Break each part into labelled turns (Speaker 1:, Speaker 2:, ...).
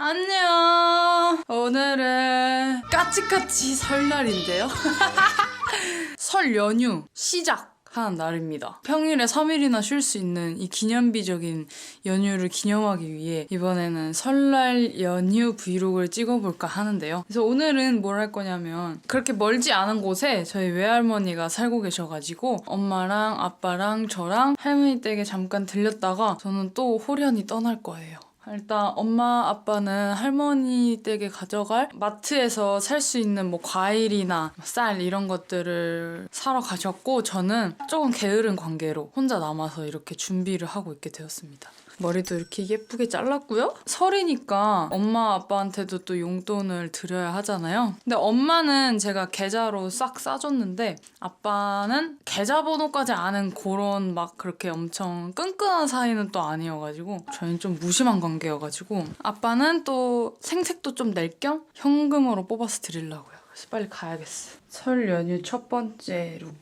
Speaker 1: 안녕. 오늘은 까치까치 설날인데요. 설 연휴 시작하는 날입니다. 평일에 3일이나 쉴 수 있는 이 기념비적인 연휴를 기념하기 위해 이번에는 설날 연휴 브이로그를 찍어볼까 하는데요. 그래서 오늘은 뭘 할 거냐면 그렇게 멀지 않은 곳에 저희 외할머니가 살고 계셔가지고 엄마랑 아빠랑 저랑 할머니 댁에 잠깐 들렸다가 저는 또 호련히 떠날 거예요. 일단 엄마 아빠는 할머니 댁에 가져갈 마트에서 살 수 있는 뭐 과일이나 쌀 이런 것들을 사러 가셨고 저는 조금 게으른 관계로 혼자 남아서 이렇게 준비를 하고 있게 되었습니다. 머리도 이렇게 예쁘게 잘랐고요. 설이니까 엄마 아빠한테도 또 용돈을 드려야 하잖아요. 근데 엄마는 제가 계좌로 싹 싸줬는데 아빠는 계좌번호까지 아는 그런 막 그렇게 엄청 끈끈한 사이는 또 아니어가지고 저희는 좀 무심한 관계여가지고 아빠는 또 생색도 좀 낼 겸 현금으로 뽑아서 드리려고요. 그래서 빨리 가야겠어. 설 연휴 첫 번째 룩.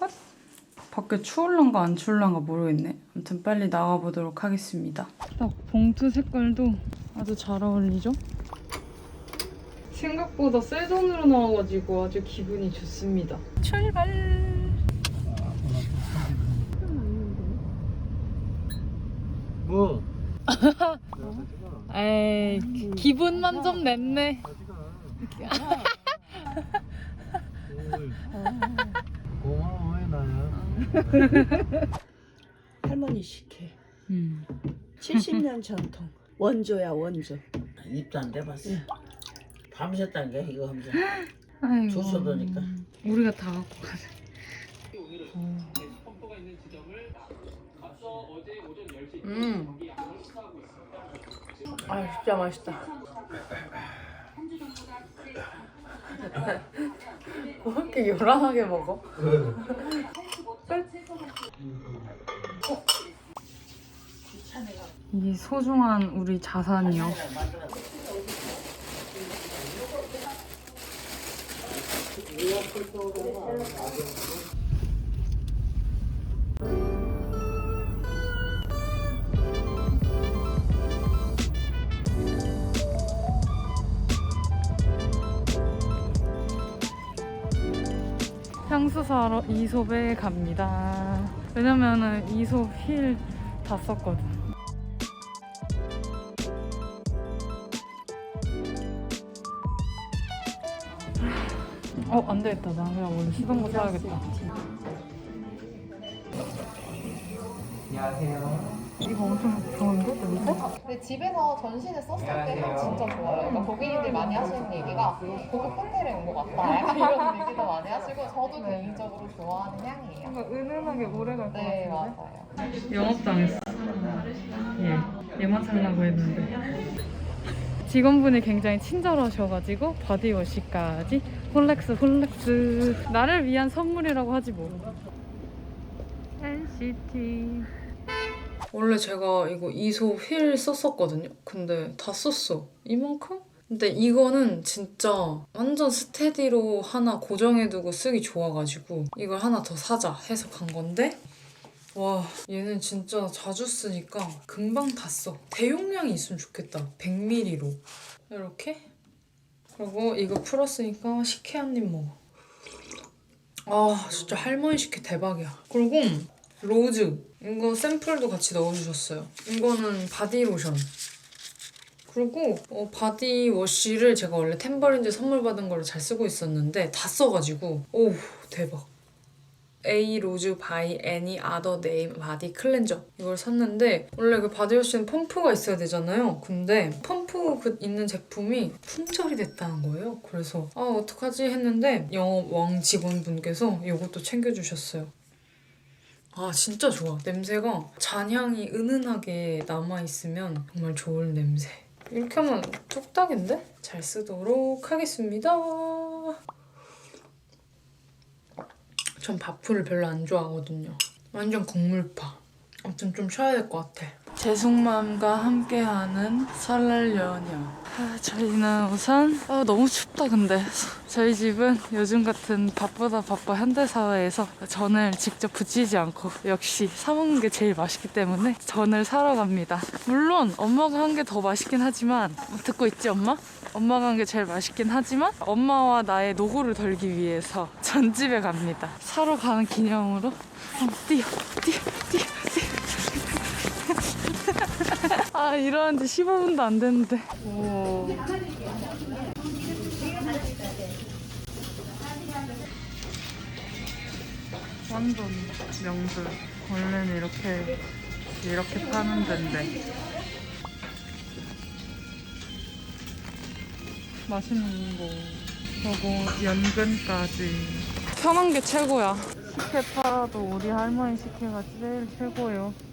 Speaker 1: 헛. 밖에 추울란가 안 추울란가 모르겠네. 아무튼 빨리 나가보도록 하겠습니다. 딱 봉투 색깔도 아주 잘 어울리죠? 생각보다 새 돈으로 나와가지고 아주 기분이 좋습니다. 출발!
Speaker 2: 뭐?
Speaker 1: 에이, 기분만 좀 냈네.
Speaker 2: 나야.
Speaker 3: 할머니 식혜
Speaker 1: 음.
Speaker 3: 70년 전통 원조야 원조
Speaker 4: 입도 안 대봤어. 밤새딴 게 이거 하면서
Speaker 1: 아이고.
Speaker 4: 넣으니까.
Speaker 1: 우리가 다 갖고 가자. 음. 아 진짜 맛있다. 왜 이렇게 요란하게 먹어? 어? 이 소중한 우리 자산이요. 향수 사러 이솝에 갑니다. 왜냐면은 이솝 힐 다 썼거든. 어, 안 되겠다. 나 그냥 오늘 쓰던 거 사야겠다. 이거 엄청 좋은데, 냄새?
Speaker 5: 근데 집에서 전신을 썼을 때향 진짜 좋아요. 그러니까 고객님들이 많이 하시는 얘기가 고급 호텔에 온 것 같다. 약간 이런 얘기도 많이 하시고 저도 개인적으로 좋아하는 향이에요.
Speaker 1: 뭔가 은은하게 오래 갈것
Speaker 5: 네,
Speaker 1: 같은데?
Speaker 5: 맞아요.
Speaker 1: 영업당했어. 예, 얘만 살라고 했는데. 직원분이 굉장히 친절하셔가지고 바디워시까지 홀렉스 홀렉스 나를 위한 선물이라고 하지 뭐. NCT 원래 제가 이거 이솝 휠 썼었거든요. 근데 다 썼어. 이만큼? 근데 이거는 진짜 완전 스테디로 하나 고정해두고 쓰기 좋아가지고 이걸 하나 더 사자 해서 간 건데 와 얘는 진짜 자주 쓰니까 금방 다 써. 대용량이 있으면 좋겠다. 100ml로 이렇게 그리고 이거 풀었으니까 식혜 한 입 먹어. 아 진짜 할머니 식혜 대박이야. 그리고 로즈 이거 샘플도 같이 넣어주셨어요. 이거는 바디로션. 그리고 어, 바디워시를 제가 원래 템버린즈 선물 받은 걸로 잘 쓰고 있었는데 다 써가지고 오 대박. A 로즈 바이 애니 아더 네임 바디 클렌저 이걸 샀는데 원래 그 바디워시는 펌프가 있어야 되잖아요. 근데 펌프 그 있는 제품이 품절이 됐다는 거예요. 그래서 아 어떡하지 했는데 영업 왕 직원분께서 이것도 챙겨주셨어요. 아 진짜 좋아 냄새가 잔향이 은은하게 남아있으면 정말 좋은 냄새 이렇게 하면 뚝딱인데? 잘 쓰도록 하겠습니다 전 밥풀을 별로 안 좋아하거든요. 완전 국물파. 아무튼 좀 쉬어야 될 것 같아. 재숙맘과 함께하는 설날 연휴 아, 저희는 우선 아, 너무 춥다 근데. 저희 집은 요즘 같은 바쁘다 바빠 현대사회에서 전을 직접 부치지 않고 역시 사 먹는 게 제일 맛있기 때문에 전을 사러 갑니다. 물론 엄마가 한 게 더 맛있긴 하지만 듣고 있지 엄마? 엄마가 한 게 제일 맛있긴 하지만 엄마와 나의 노고를 덜기 위해서 전집에 갑니다. 사러 가는 기념으로. 한번 뛰어 뛰어 뛰어 뛰어 아 일어난 지 15분도 안 됐는데. 오. 완전 명절. 원래는 이렇게 이렇게 파는 데인데. 맛있는 거. 그리고 연근까지. 편한 게 최고야. 식혜 팔아도 우리 할머니 식혜가 제일 최고예요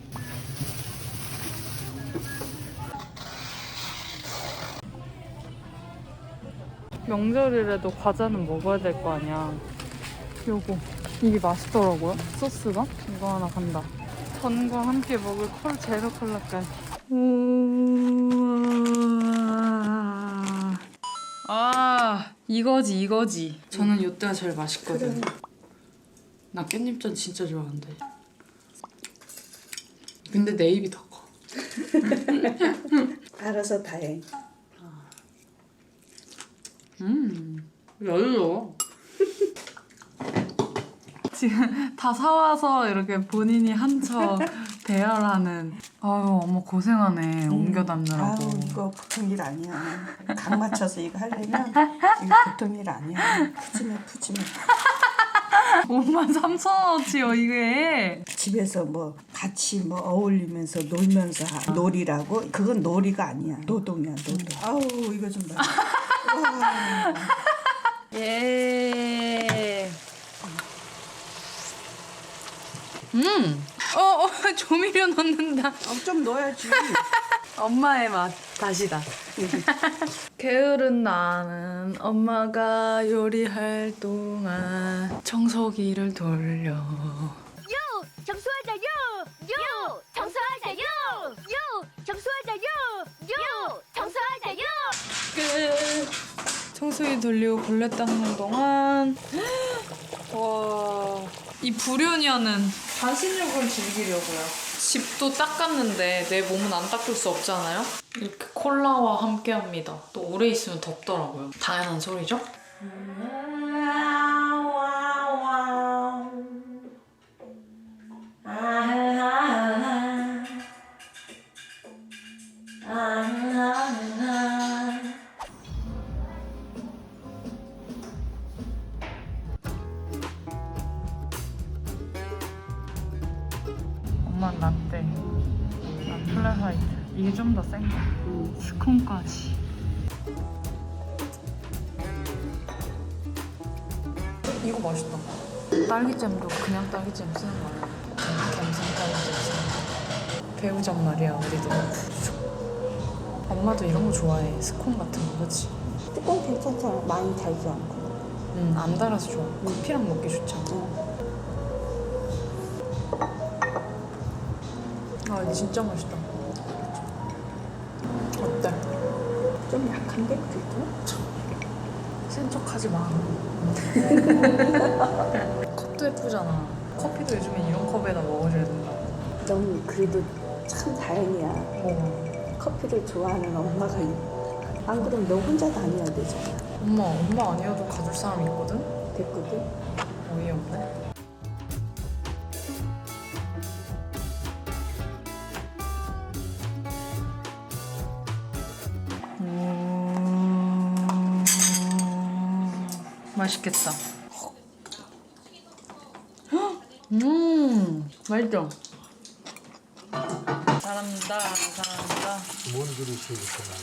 Speaker 1: 명절이라도 과자는 먹어야 될 거 아니야. 요거. 이게 맛있더라고요. 소스가. 이거 하나 간다. 전과 함께 먹을 콜 제로 콜라까지. 우와. 아, 이거지, 이거지. 저는 요때가 제일 맛있거든. 나 깻잎전 진짜 좋아하는데. 근데 내 입이 더 커.
Speaker 3: 알아서 다행.
Speaker 1: 음, 열려. 지금 다 사와서 이렇게 본인이 한척 대열하는. 아유, 엄마 고생하네. 옮겨 담느라고.
Speaker 3: 아우 이거 보통 일 아니야. 각 맞춰서 이거 하려면 이거 보통 일 아니야. 푸짐해 푸짐해.
Speaker 1: 5만 3천 원어치요, 이게.
Speaker 3: 집에서 뭐 같이 뭐 어울리면서 놀면서 하- 놀이라고 그건 놀이가 아니야. 노동이야 노동. 아우 이거 좀 봐. 와.
Speaker 1: 예. 음. 어, 어, 조미료 넣는다.
Speaker 3: 어, 좀 넣어야지.
Speaker 1: 엄마의 맛 다시다. 게으른 나는 엄마가 요리할 동안 청소기를 돌려. 청소기 돌리고 걸레 닦는 동안 와. 이 불효녀는 반신욕을 즐기려고요. 집도 닦았는데 내 몸은 안 닦을 수 없잖아요. 이렇게 콜라와 함께합니다. 또 오래 있으면 덥더라고요. 당연한 소리죠? 엄 이거 맛있다. 딸기잼도 그냥 딸기잼 쓰는 거야. 갬성 딸기잼 쓰는 거. 배우잔 말이야, 우리도. 엄마도 이런 거 좋아해. 스콘 같은 거, 그치?
Speaker 3: 뚜껑 괜찮잖아. 많이 달지 않고.
Speaker 1: 응, 안 달아서 좋아. 커피랑 먹기 좋잖아. 아, 이거 진짜 맛있다. 어때?
Speaker 3: 좀 약한데 그래도.
Speaker 1: 센 척하지 마. 컵도 예쁘잖아. 커피도 요즘에 이런 컵에다 먹어줘야 된다.
Speaker 3: 넌 그래도 참 다행이야.
Speaker 1: 어.
Speaker 3: 커피를 좋아하는 엄마가 있- 안 그럼 너 혼자 다녀야 되잖아.
Speaker 1: 엄마, 엄마 아니어도 가줄 사람 있거든?
Speaker 3: 됐거든.
Speaker 1: 어이없네. 맛있겠다. 음, 맛있죠? 잘한다, 잘한다.
Speaker 2: 뭔 그릇이겠구나.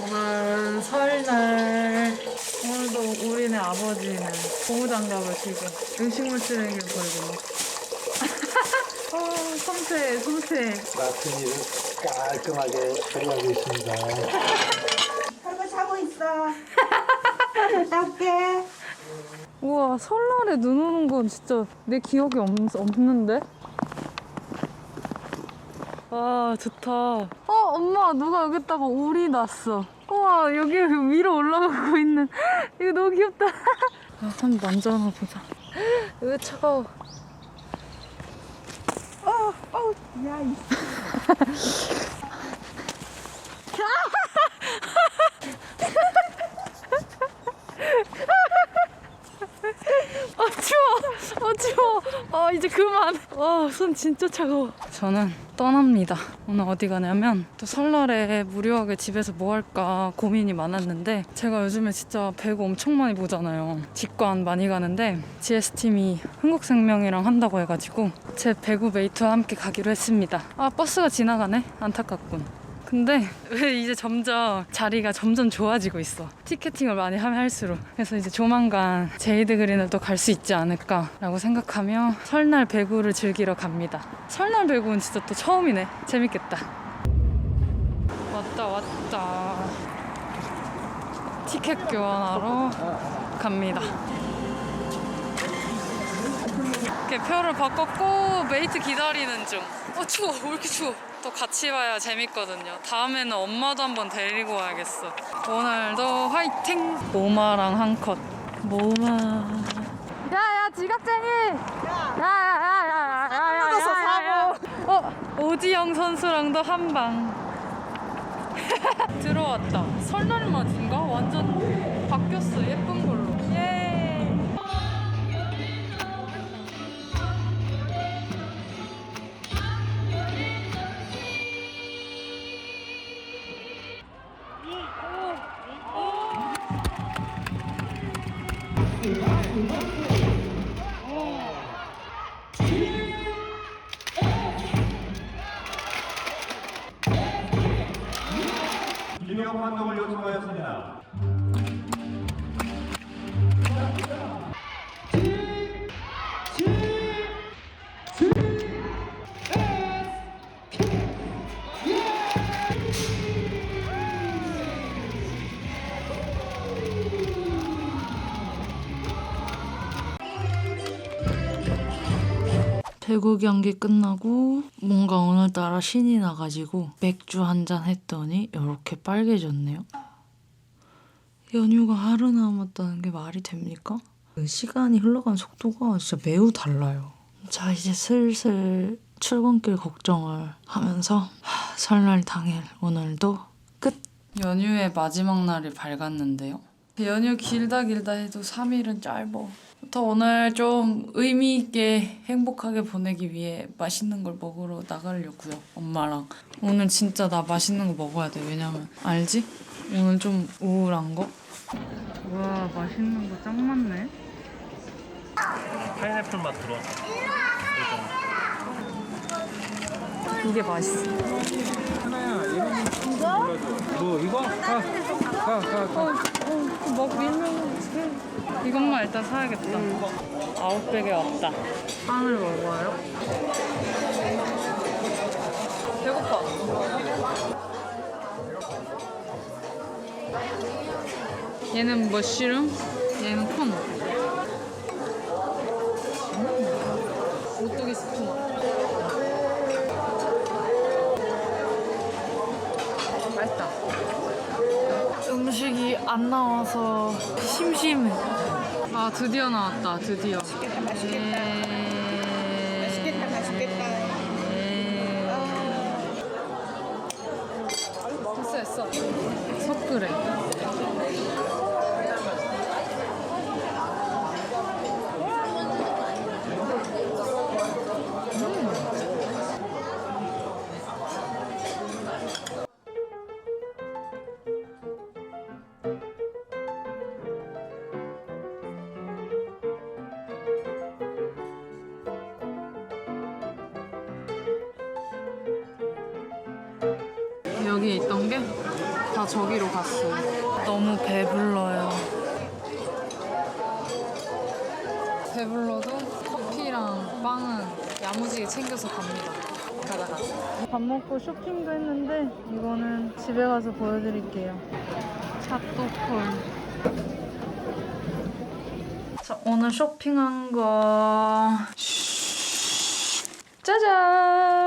Speaker 1: 오늘 설날 오늘도 우리네 아버지는 고무장갑을 들고 음식물 쓰레기를 버리고 어, 섬세 섬세
Speaker 2: 맡은 일을 깔끔하게 처리하고 있습니다.
Speaker 3: 할거 자고 있어. 갔다 올게.
Speaker 1: 우와 설날에 눈 오는 건 진짜 내 기억이 없, 없는데 와 좋다. 어 엄마 누가 여기다가 오리 놨어. 우와 여기 위로 올라가고 있는 이거 너무 귀엽다. 아, 한번 만져나 보자. 왜 차가워?
Speaker 3: 야, 이
Speaker 1: 아 추워. 아 추워. 아 이제 그만. 아손 진짜 차가워. 저는 떠납니다. 오늘 어디 가냐면 또 설날에 무료하게 집에서 뭐 할까 고민이 많았는데 제가 요즘에 진짜 배구 엄청 많이 보잖아요. 직관 많이 가는데 GS팀이 흥국생명이랑 한다고 해가지고 제 배구 메이트와 함께 가기로 했습니다. 아 버스가 지나가네. 안타깝군. 근데 왜 이제 점점 자리가 점점 좋아지고 있어. 티켓팅을 많이 하면 할수록. 그래서 이제 조만간 제이드 그린을 또 갈 수 있지 않을까라고 생각하며 설날 배구를 즐기러 갑니다. 설날 배구는 진짜 또 처음이네. 재밌겠다. 왔다 왔다. 티켓 교환하러 갑니다. 이렇게 표를 바꿨고 메이트 기다리는 중. 어 추워 왜 이렇게 추워? 또 같이 봐야 재밌거든요. 다음에는 엄마도 한번 데리고 와야겠어. 오늘도 화이팅! 모마랑 한 컷. 모마. 야야 지각쟁이! 야야야야야야야야! 어 오지영 선수랑도 한 방. 들어왔다. 설날 맞인가? 완전 바뀌었어 예쁜 걸로.
Speaker 6: 판독을 요청하였습니다.
Speaker 7: 배구 경기 끝나고 뭔가 오늘따라 신이 나가지고 맥주 한 잔 했더니 이렇게 빨개졌네요. 연휴가 하루 남았다는 게 말이 됩니까? 그 시간이 흘러간 속도가 진짜 매우 달라요. 자 이제 슬슬 출근길 걱정을 하면서 하, 설날 당일 오늘도 끝.
Speaker 1: 연휴의 마지막 날이 밝았는데요. 연휴 길다 길다 해도 3일은 짧어. 더 오늘 좀 의미 있게 행복하게 보내기 위해 맛있는 걸 먹으러 나가려고요. 엄마랑. 오늘 진짜 나 맛있는 거 먹어야 돼. 왜냐면 알지? 오늘 좀 우울한 거. 와 맛있는 거 짱 많네.
Speaker 6: 파인애플 맛 들어.
Speaker 1: 이게 맛있어.
Speaker 2: 뭐 이거? 가, 가, 가, 가.
Speaker 1: 먹 밀면 이것만 일단 사야겠다. 아웃백에 왔다. 빵을 먹어요. 배고파. 얘는 머쉬룸, 얘는 콘. 음. 오뚜기 스프만. 맛있다. 음식이 안 나와서 심심해. 아 드디어 나왔다. 드디어. 맛있겠다. 맛있겠다. 맛있겠다. 됐어 됐어. 섞으래. 여기 있던 게 다 저기로 갔어. 너무 배불러요. 배불러도 커피랑 빵은 야무지게 챙겨서 갑니다. 가다 가다. 밥 먹고 쇼핑도 했는데 이거는 집에 가서 보여드릴게요. 샷도콜. 자, 오늘 쇼핑한 거. 짜잔!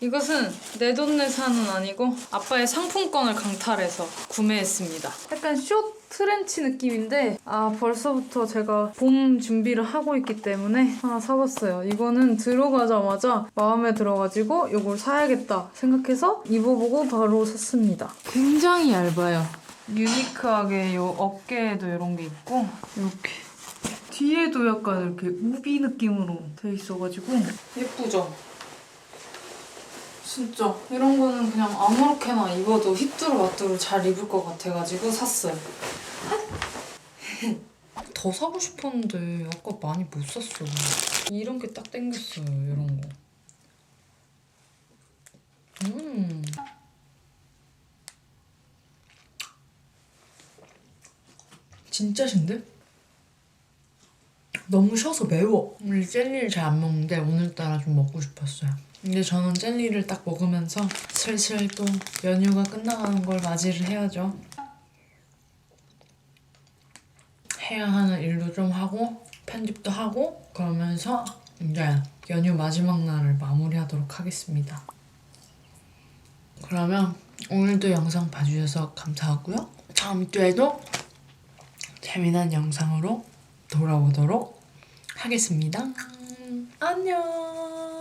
Speaker 1: 이것은 내돈내산은 아니고 아빠의 상품권을 강탈해서 구매했습니다. 약간 숏 트렌치 느낌인데 아 벌써부터 제가 봄 준비를 하고 있기 때문에 하나 사봤어요. 이거는 들어가자마자 마음에 들어가지고 이걸 사야겠다 생각해서 입어보고 바로 샀습니다. 굉장히 얇아요. 유니크하게 요 어깨에도 이런 게 있고 이렇게 뒤에도 약간 이렇게 우비 느낌으로 돼 있어가지고 예쁘죠? 진짜 이런 거는 그냥 아무렇게나 입어도 휘뚜루마뚜루 잘 입을 것 같아가지고 샀어요. 더 사고 싶었는데 아까 많이 못 샀어. 이런 게 딱 땡겼어요. 이런 거. 음. 진짜 신데? 너무 셔서 매워. 원래 젤리를 잘 안 먹는데 오늘따라 좀 먹고 싶었어요. 근데 저는 젤리를 딱 먹으면서 슬슬 또 연휴가 끝나가는 걸 맞이를 해야죠. 해야 하는 일도 좀 하고 편집도 하고 그러면서 이제 연휴 마지막 날을 마무리하도록 하겠습니다. 그러면 오늘도 영상 봐주셔서 감사하고요. 다음 주에도 재미난 영상으로 돌아오도록 하겠습니다. 안녕.